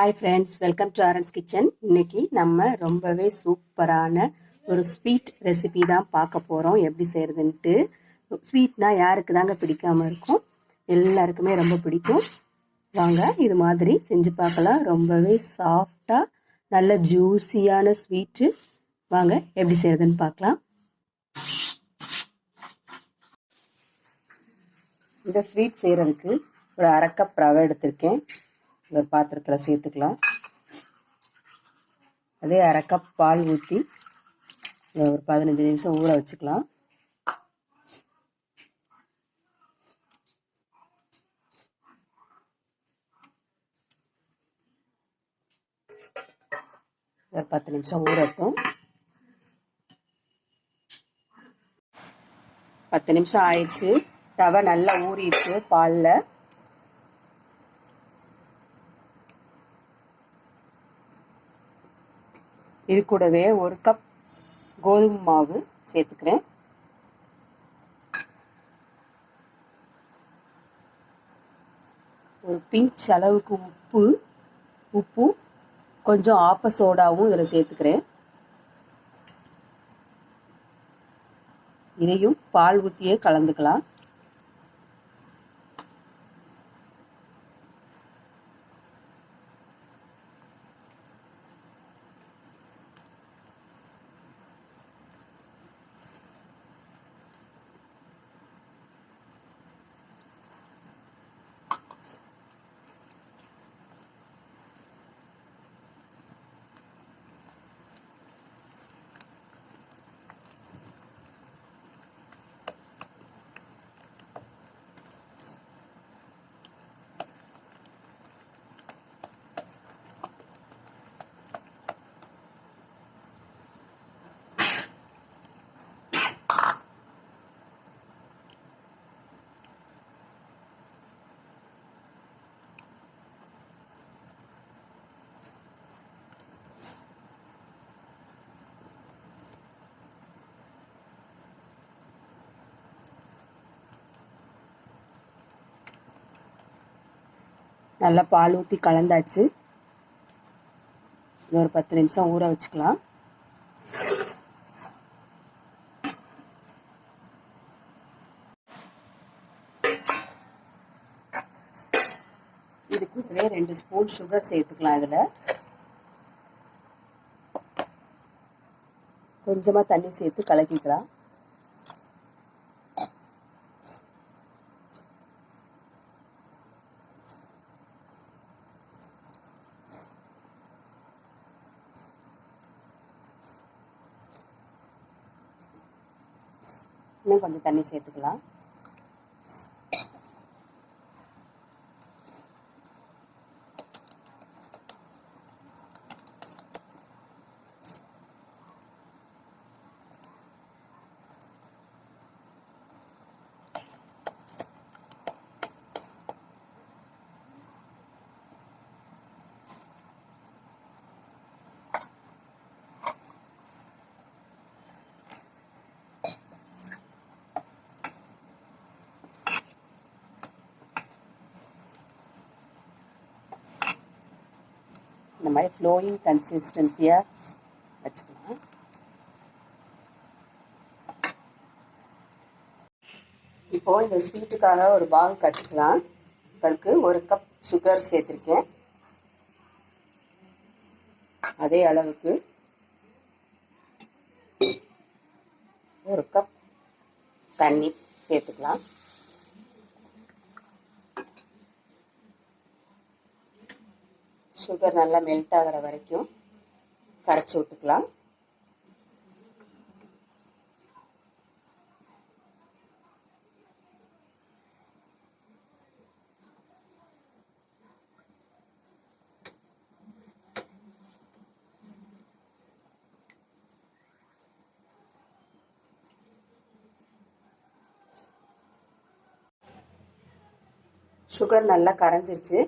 Hi friends welcome to Aaran's kitchen இன்னைக்கு நம்ம ரொம்பவே சூப்பரான ஒரு ஸ்வீட் ரெசிபி தான் பார்க்க போகிறோம் எப்படி செய்கிறதுன்ட்டு ஸ்வீட்னால் யாருக்கு தாங்க பிடிக்காமல் இருக்கும்? எல்லாருக்குமே ரொம்ப பிடிக்கும். வாங்க இது மாதிரி செஞ்சு பார்க்கலாம். ரொம்பவே சாஃப்டாக நல்ல ஜூஸியான ஸ்வீட்டு வாங்க எப்படி செய்கிறதுன்னு பார்க்கலாம். இந்த ஸ்வீட் செய்கிறதுக்கு ஒரு அரைக்கப் ரவை எடுத்திருக்கேன். ஒரு பாத்திரத்தில் சேர்த்துக்கலாம். அதே அரை கப் பால் ஊற்றி ஒரு பதினஞ்சு நிமிஷம் ஊற வச்சுக்கலாம். ஒரு பத்து நிமிஷம் ஊறட்டும். பத்து நிமிஷம் ஆயிடுச்சு. ரவை நல்லா ஊறிடுச்சு பாலில். இது கூடவே ஒரு கப் கோதுமை மாவு சேர்த்துக்கிறேன். ஒரு பிஞ்ச் அளவுக்கு உப்பு உப்பு கொஞ்சம் ஆப்ப சோடாவும் இதில் சேர்த்துக்கிறேன். இதையும் பால் ஊற்றியே கலந்துக்கலாம். நல்லா பால் ஊற்றி கலந்தாச்சு. இது ஒரு பத்து நிமிஷம் ஊற வச்சுக்கலாம். இது கூடவே ரெண்டு ஸ்பூன் சுகர் சேர்த்துக்கலாம் இதில். கொஞ்சமாக தண்ணி சேர்த்து கலக்கிக்கலாம். இன்னும் கொஞ்சம் தண்ணி சேர்த்துக்கலாம். இந்த மாதிரி ஃப்ளோயிங் கன்சிஸ்டன்சியாக வச்சுக்கலாம். இப்போது இந்த ஸ்வீட்டுக்காக ஒரு பால் கச்சுக்கலாம் அதுக்கு ஒரு கப் சுகர் சேர்த்துருக்கேன். அதே அளவுக்கு ஒரு கப் தண்ணி சேர்த்துக்கலாம். சுகர் நல்லா மெல்ட் ஆகிற வரைக்கும் கரைச்சி விட்டுக்கலாம். சுகர் நல்லா கரைஞ்சிருச்சு.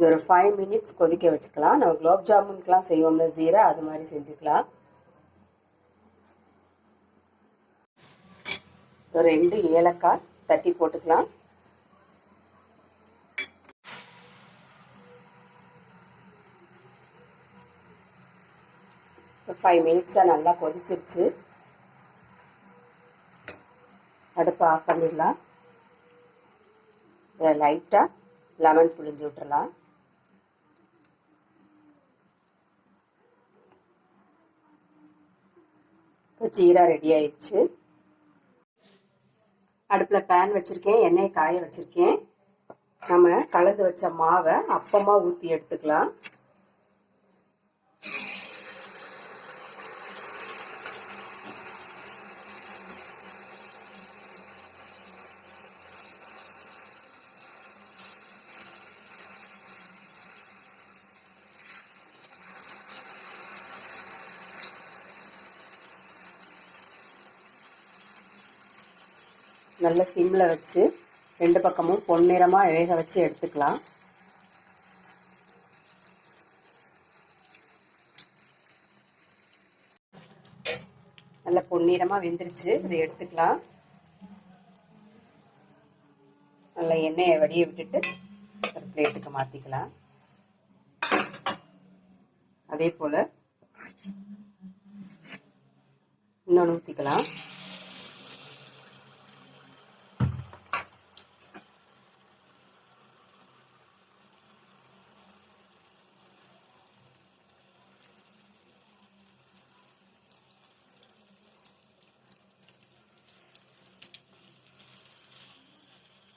இது ஒரு ஃபைவ் மினிட்ஸ் கொதிக்க வச்சுக்கலாம். நம்ம குலோப் ஜாமுன்க்கெலாம் செய்வோம்ல ஜீரா அது மாதிரி செஞ்சுக்கலாம். ஒரு ரெண்டு ஏலக்காய் தட்டி போட்டுக்கலாம். ஃபைவ் மினிட்ஸாக நல்லா கொதிச்சிருச்சு. அடுப்பை ஆஃப் பண்ணிடலாம். இதை லைட்டாக லெமன் புழிஞ்சு விட்டுறலாம். இப்போ ஜீரா ரெடி ஆயிடுச்சு. அடுப்பில் பேன் வச்சுருக்கேன் எண்ணெயை காய வச்சுருக்கேன். நம்ம கலந்து வச்ச மாவை அப்பமாக ஊற்றி எடுத்துக்கலாம். நல்ல சிம்மில் வச்சு ரெண்டு பக்கமும் பொன்னிறமாக வேக வச்சு எடுத்துக்கலாம். நல்ல பொன்னிறமாக வெந்துருச்சு. இதை எடுத்துக்கலாம். நல்ல எண்ணெயை வடிய விட்டுட்டு ஒரு பிளேட்டுக்கு மாற்றிக்கலாம் அதே போல் இன்னொன்று ஊற்றிக்கலாம்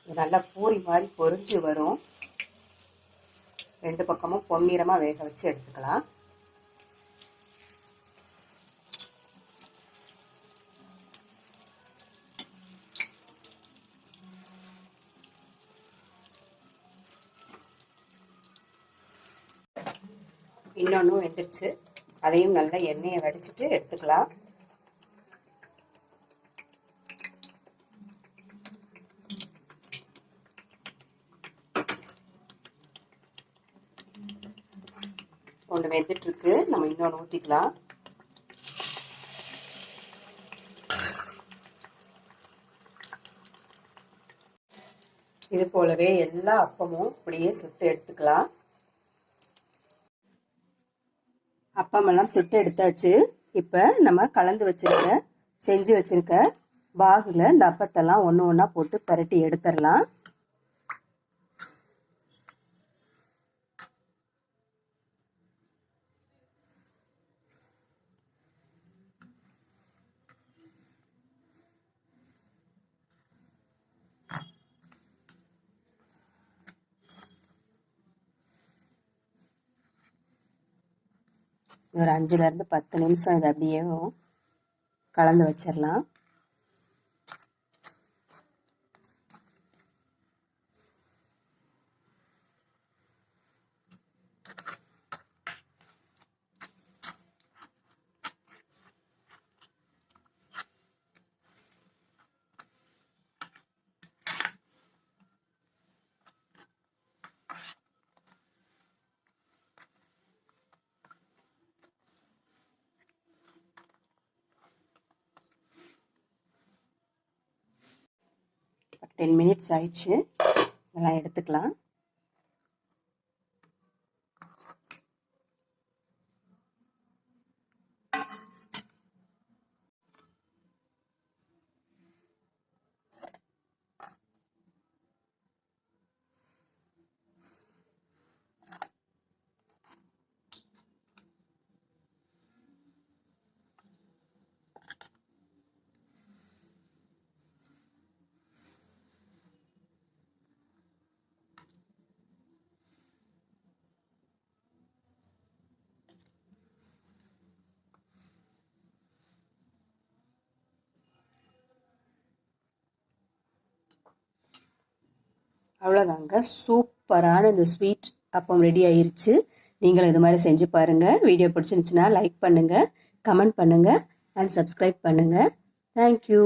இது நல்லா பூரி மாதிரி பொரிஞ்சு வரும். ரெண்டு பக்கமும் பொன்னிறமாக வேக வச்சு எடுத்துக்கலாம். இன்னொன்றும் வெந்துருச்சு. அதையும் நல்லா எண்ணெயை வடிச்சிட்டு எடுத்துக்கலாம். ஒன்று வெந்துட்டுருக்கு. நம்ம இன்னொன்று ஊற்றிக்கலாம் இது போலவே எல்லா அப்பமும் இப்படியே சுட்டு எடுத்துக்கலாம். அப்பமெல்லாம் சுட்டு எடுத்தாச்சு. இப்போ நம்ம கலந்து வச்சிருக்க செஞ்சு வச்சிருக்க பாகில் இந்த அப்பத்தெல்லாம் ஒன்று ஒன்றா போட்டு பரட்டி எடுத்துடலாம் ஒரு அஞ்சுலேருந்து பத்து நிமிஷம் இது அப்படியே கலந்து வச்சிடலாம். டென் மினிட்ஸ் ஆயிடுச்சு. இதெல்லாம் எடுத்துக்கலாம். அவ்வளோதாங்க சூப்பரான இந்த ஸ்வீட் அப்பம் ரெடி ஆயிருச்சு. நீங்களும் இது மாதிரி செஞ்சு பாருங்கள் வீடியோ பிடிச்சிருந்துச்சுன்னா லைக் பண்ணுங்கள் கமெண்ட் பண்ணுங்கள் அண்ட் சப்ஸ்கிரைப் பண்ணுங்கள் தேங்க்யூ